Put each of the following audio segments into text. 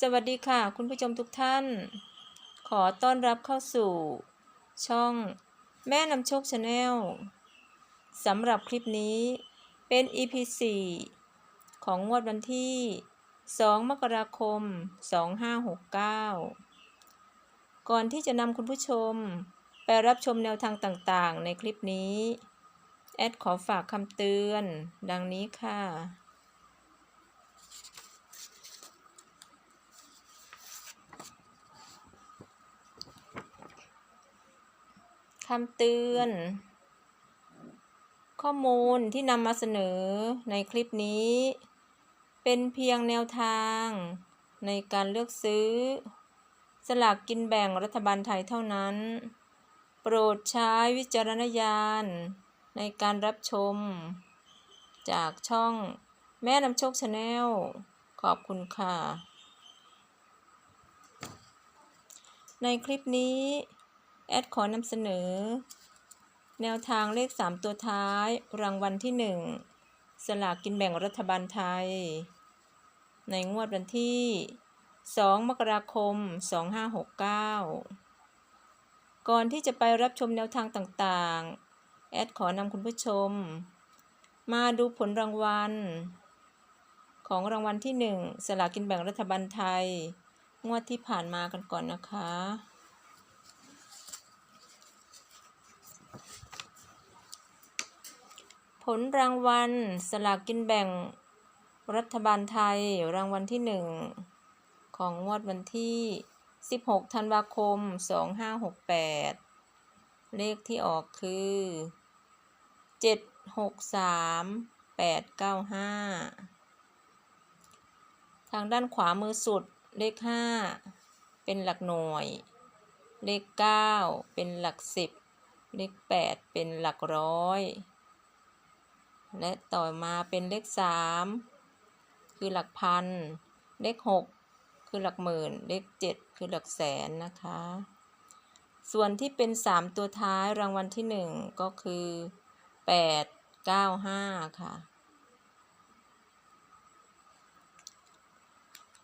สวัสดีค่ะ คุณผู้ชมทุกท่าน ขอต้อนรับเข้าสู่ ช่องแม่นำโชคชาแนลสำหรับคลิปนี้เป็น EP 4ของงวดวันที่ 2 มกราคม 2569 ก่อนที่จะนำคุณผู้ชมไปรับชมแนวทางต่างๆ ในคลิปนี้ แอดขอฝากคำเตือน ดังนี้ค่ะ คำเตือน ข้อมูลที่นำมาเสนอในคลิปนี้ เป็นเพียงแนวทางในการเลือกซื้อ สลากกินแบ่งรัฐบาลไทยเท่านั้น โปรดใช้วิจารณญาณในการรับชม จากช่องแม่นำโชคชาแนลขอบคุณค่ะ ในคลิปนี้ แอดขอนำเสนอ แนวทางเลข 3 ตัวท้าย รางวัลที่ 1 สลากกินแบ่งรัฐบาลไทย ในงวดวันที่ 2 มกราคม 2569 ก่อนที่จะไปรับชมแนวทางต่างๆ แอดขอนำคุณผู้ชม มาดูผลรางวัล ของรางวัลที่ 1 สลากกินแบ่งรัฐบาลไทย งวดที่ผ่านมากันก่อนนะคะ ผลรางวัล สลากกินแบ่ง รัฐบาลไทยรางวัลที่หนึ่งของงวดวันที่ 16 ธันวาคม 2568 เลขที่ออกคือ 763 895 ทางด้านขวามือสุดเลข 5 เป็นหลักหน่วย เลข 9 เป็นหลัก 10 เลข 8 เป็นหลักร้อย และต่อมาเป็นเลข3คือหลักพัน เลข6คือหลักหมื่น เลข7คือหลักแสนนะคะ ส่วนที่เป็น3ตัวท้ายรางวัลที่1ก็คือ8 9 5ค่ะ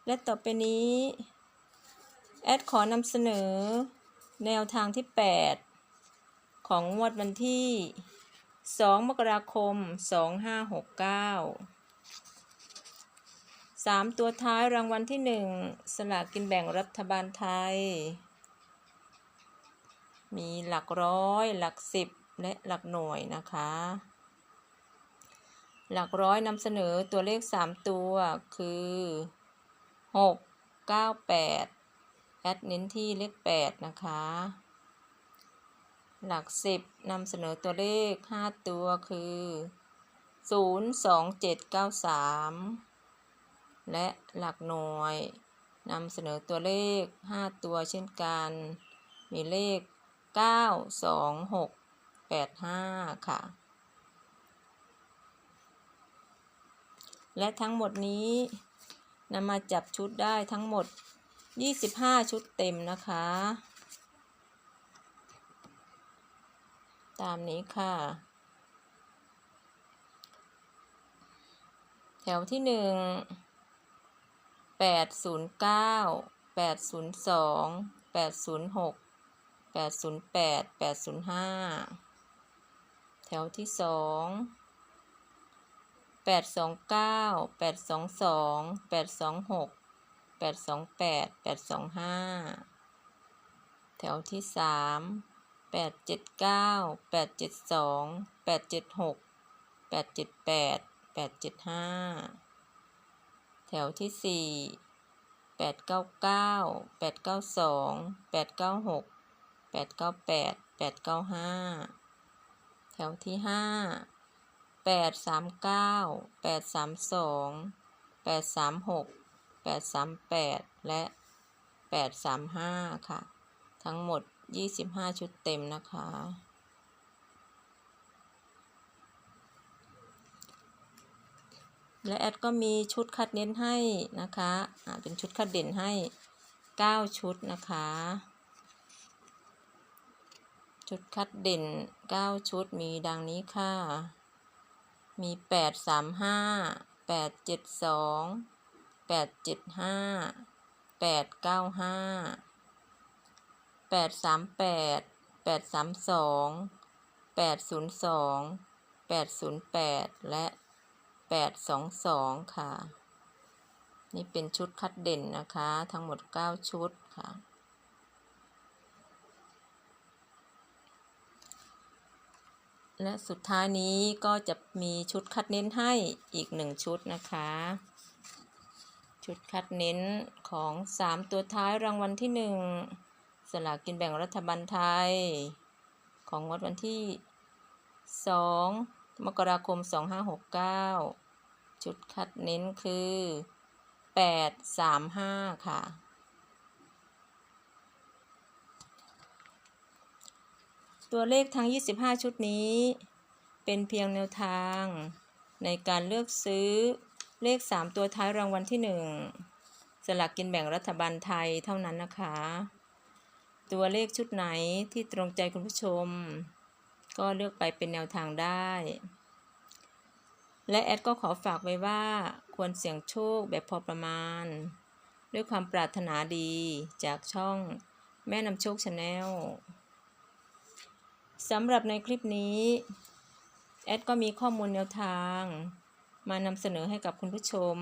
และต่อไปนี้แอดขอนำเสนอแนวทางที่ 8 ของงวดวันที่ 2 มกราคม 2569 3 ตัวท้ายรางวัลที่ 1 สลากกินแบ่งรัฐบาลไทย มีหลักร้อย หลักสิบและหลักหน่วยนะคะ หลักร้อยนำเสนอตัวเลข 3 ตัวคือ 6 9 8 แอดเน้นที่เลข 8 นะคะ หลักสิบนำเสนอตัวเลข5ตัวคือ0 2 7 9 3และหลักหน่วยนำเสนอตัวเลข5ตัวเช่นกัน มีเลข9 2 6 8 5ค่ะ และทั้งหมดนี้นำมาจับชุดได้ทั้งหมด 25 ชุดเต็มนะคะ ตามนี้ค่ะ แถวที่หนึ่งแปดศูนย์เก้าแปดศูนย์สองแปดศูนย์หกแปดศูนย์แปดแปดศูนย์ห้าแถวที่สองแปดสองเก้าแปดสองสองแปดสองหกแปดสองแปดแปดสองห้าแถวที่สาม แปดเจ็ดเก้าแปดเจ็ดสองแปดเจ็ดหกแปดเจ็ดแปดแปดเจ็ดห้าแถวที่สี่แปดเก้าเก้าแปดเก้าสองแปดเก้าหกแปดเก้าแปดแปดเก้าห้าแถวที่ห้าแปดสามเก้าแปดสามสองแปดสามหกแปดสามแปดและแปดสามห้าค่ะ ทั้งหมด 25ชุดเต็มนะคะ และแอดก็มีชุดคัดเน้นให้นะคะอ่าเป็นชุดคัดเด่นให้9ชุดนะคะ ชุดคัดเด่น9ชุดมีดังนี้ค่ะ มี8 3 5 8 7 2 8 7 5แปดเก้าห้า แปดสามแปดแปดสามสองแปดศูนย์สองแปดศูนย์แปดและแปดสองสองค่ะ นี่เป็นชุดคัดเด่นนะคะ ทั้งหมดเก้าชุดค่ะและสุดท้ายนี้ก็จะมีชุดคัดเน้นให้อีกหนึ่งชุดนะคะ ชุดคัดเน้นของ 3 ตัวท้ายรางวัลที่ 1 สลากกินแบ่งรัฐบาลไทย ของงวดวันที่ 2 มกราคม 2569ชุดคัดเน้นคือ 835 ค่ะ ตัวเลขทั้ง 25 ชุดนี้ เป็นเพียงแนวทาง ในการเลือกซื้อเลข 3 ตัวท้ายรางวัลที่ 1สลากกินแบ่งรัฐบาลไทยเท่านั้นนะคะ ตัวเลขชุดไหนที่ตรงใจคุณผู้ชม ก็เลือกไปเป็นแนวทางได้ และแอดก็ขอฝากไว้ว่าควรเสี่ยงโชคแบบพอประมาณ ด้วยความปรารถนาดีจากช่องแม่นำโชคชาแนลสำหรับในคลิปนี้แอดก็มีข้อมูลแนวทาง มานำเสนอให้กับคุณผู้ชม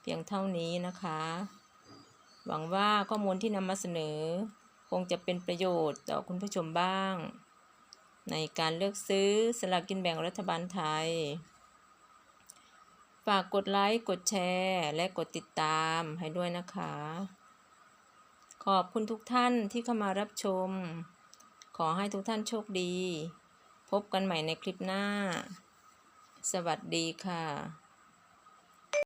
เพียงเท่านี้นะคะ หวังว่าข้อมูลที่นำมาเสนอ คงจะเป็นประโยชน์ต่อคุณผู้ชมบ้าง ในการเลือกซื้อสลากกินแบ่งรัฐบาลไทย ฝากกดไลค์กดแชร์และกดติดตามให้ด้วยนะคะ ขอบคุณทุกท่านที่เข้ามารับชม ขอให้ทุกท่านโชคดี พบกันใหม่ในคลิปหน้า สวัสดีค่ะ